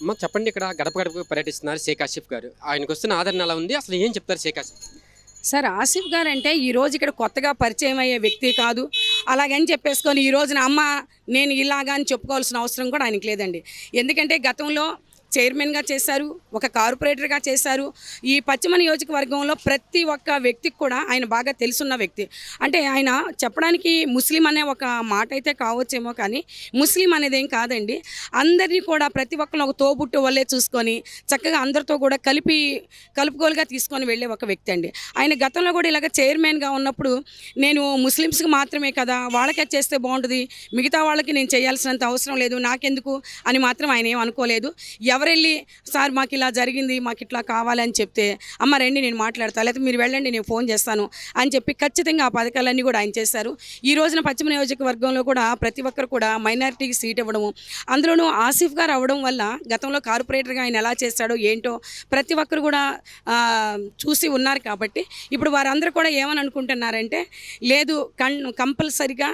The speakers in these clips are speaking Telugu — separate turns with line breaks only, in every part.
అమ్మ చెప్పండి ఇక్కడ గడప గడప పర్యటిస్తున్నారు షేక్ ఆసిఫ్ గారు. ఆయనకు వస్తున్న ఆదరణ ఎలా ఉంది? అసలు ఏం చెప్తారు షేక్ ఆసిఫ్?
సార్ ఆసిఫ్ గారు అంటే ఈ రోజు ఇక్కడ కొత్తగా పరిచయం అయ్యే వ్యక్తి కాదు. అలాగని చెప్పేసుకొని ఈ రోజున అమ్మ నేను ఇలాగా అని చెప్పుకోవాల్సిన అవసరం కూడా ఆయనకి లేదండి. ఎందుకంటే గతంలో చైర్మన్గా చేశారు ఒక కార్పొరేటర్గా చేశారు. ఈ పశ్చిమ నియోజకవర్గంలో ప్రతి ఒక్క వ్యక్తికి కూడా ఆయన బాగా తెలుసున్న వ్యక్తి. అంటే ఆయన చెప్పడానికి ముస్లిం అనే ఒక మాట అయితే కావచ్చేమో కానీ ముస్లిం అనేది ఏం కాదండి. అందరినీ కూడా ప్రతి ఒక్కరిని ఒక తోబుట్టు వల్లే చూసుకొని చక్కగా అందరితో కూడా కలిపి కలుపుకోలుగా తీసుకొని వెళ్ళే ఒక వ్యక్తి అండి. ఆయన గతంలో కూడా ఇలాగ చైర్మన్గా ఉన్నప్పుడు నేను ముస్లిమ్స్కి మాత్రమే కదా వాళ్ళకే చేస్తే బాగుంటుంది మిగతా వాళ్ళకి నేను చేయాల్సినంత అవసరం లేదు నాకెందుకు అని మాత్రం ఆయన ఏం అనుకోలేదు. ఎవరు ఎవరెళ్ళి సార్ మాకు ఇలా జరిగింది మాకు ఇట్లా కావాలని చెప్తే అమ్మ రండి నేను మాట్లాడతా. లేకపోతే మీరు వెళ్ళండి నేను ఫోన్ చేస్తాను అని చెప్పి ఖచ్చితంగా ఆ పథకాలన్నీ కూడా ఆయన చేశారు. ఈ రోజున పశ్చిమ నియోజకవర్గంలో కూడా ప్రతి ఒక్కరు కూడా మైనారిటీకి సీట్ ఇవ్వడము అందులోనూ ఆసిఫ్ గారు అవ్వడం వల్ల గతంలో కార్పొరేటర్గా ఆయన ఎలా చేశాడో ఏంటో ప్రతి ఒక్కరు కూడా చూసి ఉన్నారు కాబట్టి ఇప్పుడు వారందరూ కూడా ఏమని అనుకుంటున్నారంటే లేదు కన్ కంపల్సరిగా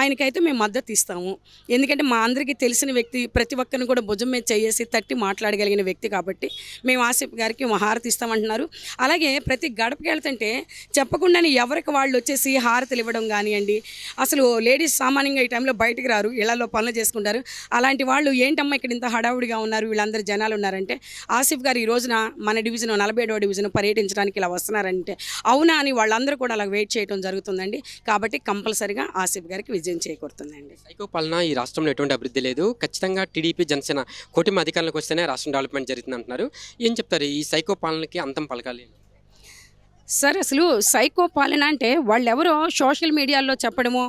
ఆయనకైతే మేము మద్దతు ఇస్తాము. ఎందుకంటే మా అందరికీ తెలిసిన వ్యక్తి ప్రతి ఒక్కరిని కూడా భుజం మీద చేసి తట్టి మాట్లాడగలిగిన వ్యక్తి కాబట్టి మేము ఆసిఫ్ గారికి మా హారతి ఇస్తామంటున్నారు. అలాగే ప్రతి గడపకి వెళ్తుంటే చెప్పకుండానే ఎవరికి వాళ్ళు వచ్చేసి హారతులు ఇవ్వడం కానివ్వండి అసలు లేడీస్ సామాన్యంగా ఈ టైంలో బయటకు రారు ఇళ్ళలో పనులు చేసుకుంటారు. అలాంటి వాళ్ళు ఏంటమ్మా ఇక్కడ ఇంత హడావుడిగా ఉన్నారు వీళ్ళందరూ జనాలు ఉన్నారంటే ఆసిఫ్ గారు ఈ రోజున మన డివిజన్ నలభై ఏడవ డివిజన్ పర్యటించడానికి ఇలా వస్తున్నారంటే అవునా అని వాళ్ళందరూ కూడా అలా వెయిట్ చేయడం జరుగుతుందండి. కాబట్టి కంపల్సరిగా ఆసిఫ్ గారికి విజయం చేకూరుతుందండి.
సైకో పాలన ఈ రాష్ట్రంలో ఎటువంటి అభివృద్ధి లేదు. ఖచ్చితంగా టీడీపీ జనసేన కూటమి అధికారంలోకి చేస్తేనే రాష్ట్రం డెవలప్మెంట్ జరుగుతుంది అంటున్నారు ఏం చెప్తారు? ఈ సైకో పాలనకి అంతం పలకాలి
సార్ అసలు సైకో పాలన అంటే వాళ్ళెవరో సోషల్ మీడియాలో చెప్పడమో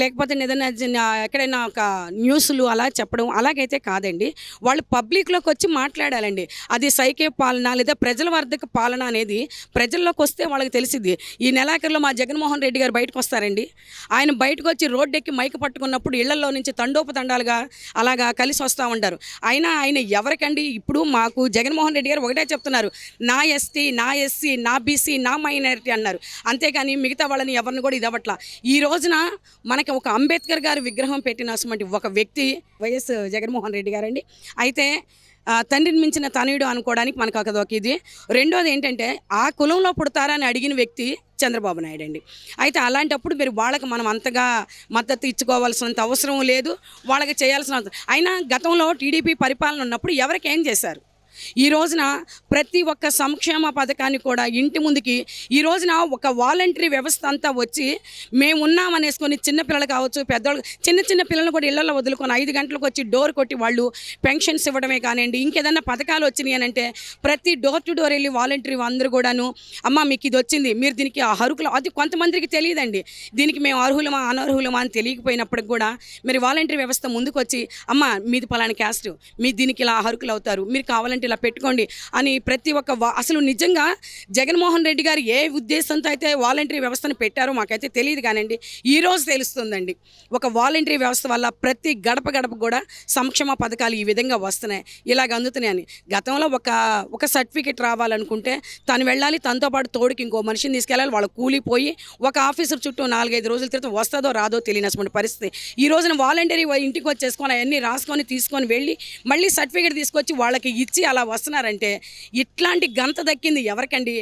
లేకపోతే ఏదైనా ఎక్కడైనా ఒక న్యూస్లు అలా చెప్పడం అలాగైతే కాదండి. వాళ్ళు పబ్లిక్లోకి వచ్చి మాట్లాడాలండి. అది సైకే పాలన లేదా ప్రజల వర్ధక పాలన అనేది ప్రజల్లోకి వస్తే వాళ్ళకి తెలిసింది ఈ నెలాఖరులో మా జగన్మోహన్ రెడ్డి గారు బయటకు వస్తారండి. ఆయన బయటకు వచ్చి రోడ్డు ఎక్కి మైక్ పట్టుకున్నప్పుడు ఇళ్ళలో నుంచి తండోపతండాలుగా అలాగా కలిసి వస్తూ ఉంటారు. అయినా ఆయన ఎవరికండి? ఇప్పుడు మాకు జగన్మోహన్ రెడ్డి గారు ఒకటే చెప్తున్నారు. నా ఎస్టీ నా ఎస్సీ నా బీసీ నా మైనారిటీ అన్నారు. అంతేగాని మిగతా వాళ్ళని ఎవరిని కూడా ఇదవట్లా ఈ రోజున మనకి ఒక అంబేద్కర్ గారు విగ్రహం పెట్టిన ఒక వ్యక్తి వైఎస్ జగన్మోహన్ రెడ్డి గారండి. అయితే తండ్రిని మించిన తనయుడు అనుకోవడానికి మనకు ఒక ఒక ఇది. రెండోది ఏంటంటే ఆ కులంలో పుడతారా అని అడిగిన వ్యక్తి చంద్రబాబు నాయుడు అండి. అయితే అలాంటప్పుడు మీరు వాళ్ళకి మనం అంతగా మద్దతు ఇచ్చుకోవాల్సినంత అవసరం లేదు. వాళ్ళకి చేయాల్సిన అవసరం- అయినా గతంలో టీడీపీ పరిపాలన ఉన్నప్పుడు ఎవరికి ఏం చేశారు? ఈ రోజున ప్రతి ఒక్క సంక్షేమ పథకాన్ని కూడా ఇంటి ముందుకి ఈ రోజున ఒక వాలంటరీ వ్యవస్థ అంతా వచ్చి మేము ఉన్నామనేసుకొని చిన్నపిల్లలు కావచ్చు పెద్దవాళ్ళు చిన్న చిన్న పిల్లలు కూడా ఇళ్ళలో వదులుకొని ఐదు గంటలకు వచ్చి డోర్ కొట్టి వాళ్ళు పెన్షన్స్ ఇవ్వడమే కానివ్వండి ఇంకేదన్నా పథకాలు వచ్చినాయి అని అంటే ప్రతి డోర్ టు డోర్ వెళ్ళి వాలంటరీ అందరూ కూడాను అమ్మ మీకు ఇది వచ్చింది మీరు దీనికి అర్హులు అది కొంతమందికి తెలియదండి. దీనికి మేము అర్హులమా అనర్హులమా అని తెలియకపోయినప్పటికి కూడా మీరు వాలంటరీ వ్యవస్థ ముందుకు వచ్చి అమ్మ మీది పలానా క్యాస్ట్ మీ దీనికి ఇలా అర్హులు అవుతారు మీరు కావాలంటే ఇలా పెట్టుకోండి అని ప్రతి ఒక్క అసలు నిజంగా జగన్మోహన్ రెడ్డి గారు ఏ ఉద్దేశంతో అయితే వాలంటరీ వ్యవస్థను పెట్టారో మాకైతే తెలియదు కానండి ఈ రోజు తెలుస్తుందండి. ఒక వాలంటరీ వ్యవస్థ వల్ల ప్రతి గడప గడప కూడా సంక్షేమ పథకాలు ఈ విధంగా వస్తున్నాయి. ఇలాగ అందుతున్నాయని గతంలో ఒక ఒక సర్టిఫికెట్ రావాలనుకుంటే తను వెళ్ళాలి తనతో పాటు తోడుకి ఇంకో మనిషిని తీసుకెళ్ళాలి వాళ్ళు కూలిపోయి ఒక ఆఫీసర్ చుట్టూ నాలుగైదు రోజుల క్రితం వస్తుందో రాదో తెలియనటువంటి పరిస్థితి. ఈ రోజున వాలంటరీ ఇంటికి వచ్చేసుకొని అవన్నీ రాసుకొని తీసుకొని వెళ్ళి మళ్ళీ సర్టిఫికేట్ తీసుకొచ్చి వాళ్ళకి ఇచ్చి అలా వస్తున్నారంటే ఇట్లాంటి గంత దక్కింది ఎవరికండి?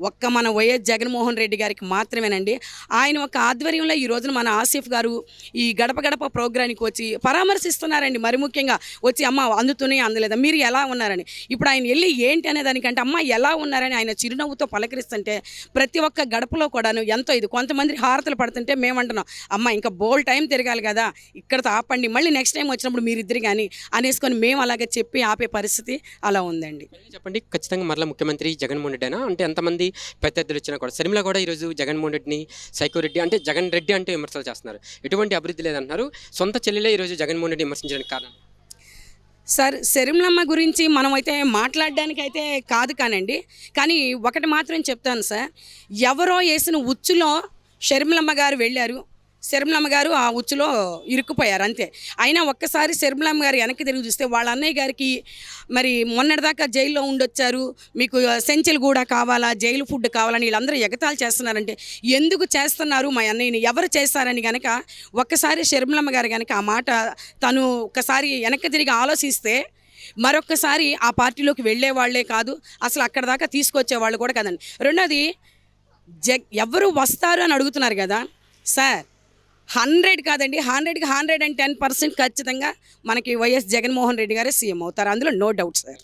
ఒక్క మన వైఎస్ జగన్మోహన్ రెడ్డి గారికి మాత్రమేనండి. ఆయన ఒక ఆధ్వర్యంలో ఈ రోజున మన ఆసిఫ్ గారు ఈ గడప గడప ప్రోగ్రానికి వచ్చి పరామర్శిస్తున్నారండి. మరి ముఖ్యంగా వచ్చి అమ్మ అందుతూనే అందలేదా? మీరు ఎలా ఉన్నారని. ఇప్పుడు ఆయన వెళ్ళి ఏంటి అనే దానికంటే అమ్మ ఎలా ఉన్నారని ఆయన చిరునవ్వుతో పలకరిస్తుంటే ప్రతి ఒక్క గడపలో కూడాను ఎంతో ఇది కొంతమంది హారతలు పడుతుంటే మేమంటున్నాం అమ్మ ఇంకా బోల్ టైం తిరగాలి కదా. ఇక్కడతో ఆపండి. మళ్ళీ నెక్స్ట్ టైం వచ్చినప్పుడు మీరిద్దరు కానీ అనేసుకొని మేము అలాగే చెప్పి ఆపే పరిస్థితి అలా ఉందండి.
చెప్పండి. ఖచ్చితంగా మరలా ముఖ్యమంత్రి జగన్మోహన్ రెడ్డి అంటే ఎంతమంది ప్రత్యర్థులు వచ్చినా కూడా. శర్మిల కూడా ఈరోజు జగన్మోహన్ రెడ్డిని సైకో రెడ్డి అంటే జగన్ రెడ్డి అంటే విమర్శలు చేస్తున్నారు. ఎటువంటి అభివృద్ధి లేదంటున్నారు. సొంత చెల్లెలే ఈరోజు జగన్మోహన్ రెడ్డి విమర్శించడానికి కారణం.
సార్ శరీంలమ్మ గురించి మనం అయితే మాట్లాడడానికి అయితే కాదు కానండి. కానీ ఒకటి మాత్రం చెప్తాను సార్. ఎవరో వేసిన ఉచ్చులో షర్మిలమ్మ గారు వెళ్ళారు. శర్మలమ్మ గారు ఆ ఉచ్చులో ఇరుక్కుపోయారు అంతే. అయినా ఒక్కసారి శర్మలమ్మ గారు వెనక్కి తిరిగి చూస్తే వాళ్ళ అన్నయ్య గారికి మరి మొన్నటిదాకా జైల్లో ఉండొచ్చారు మీకు సెంచులు కూడా కావాలా జైలు ఫుడ్ కావాలని వీళ్ళందరూ ఎగతాళి చేస్తున్నారంటే ఎందుకు చేస్తున్నారు మా అన్నయ్యని? ఎవరు చేస్తారని కనుక ఒక్కసారి శర్మలమ్మ గారు కనుక ఆ మాట తను ఒకసారి వెనక్కి తిరిగి ఆలోచిస్తే మరొక్కసారి ఆ పార్టీలోకి వెళ్ళే వాళ్ళే కాదు అసలు అక్కడ దాకా తీసుకొచ్చే వాళ్ళు కూడా కదండి. రెండోది జగ్ ఎవరు వస్తారు అని అడుగుతున్నారు కదా సార్ హండ్రెడ్ కాదండి హండ్రెడ్కి హండ్రెడ్ అండ్ టెన్ పర్సెంట్ ఖచ్చితంగా మనకి వైఎస్ జగన్మోహన్ రెడ్డి గారే సీఎం అవుతారు. అందులో నో డౌట్ సార్.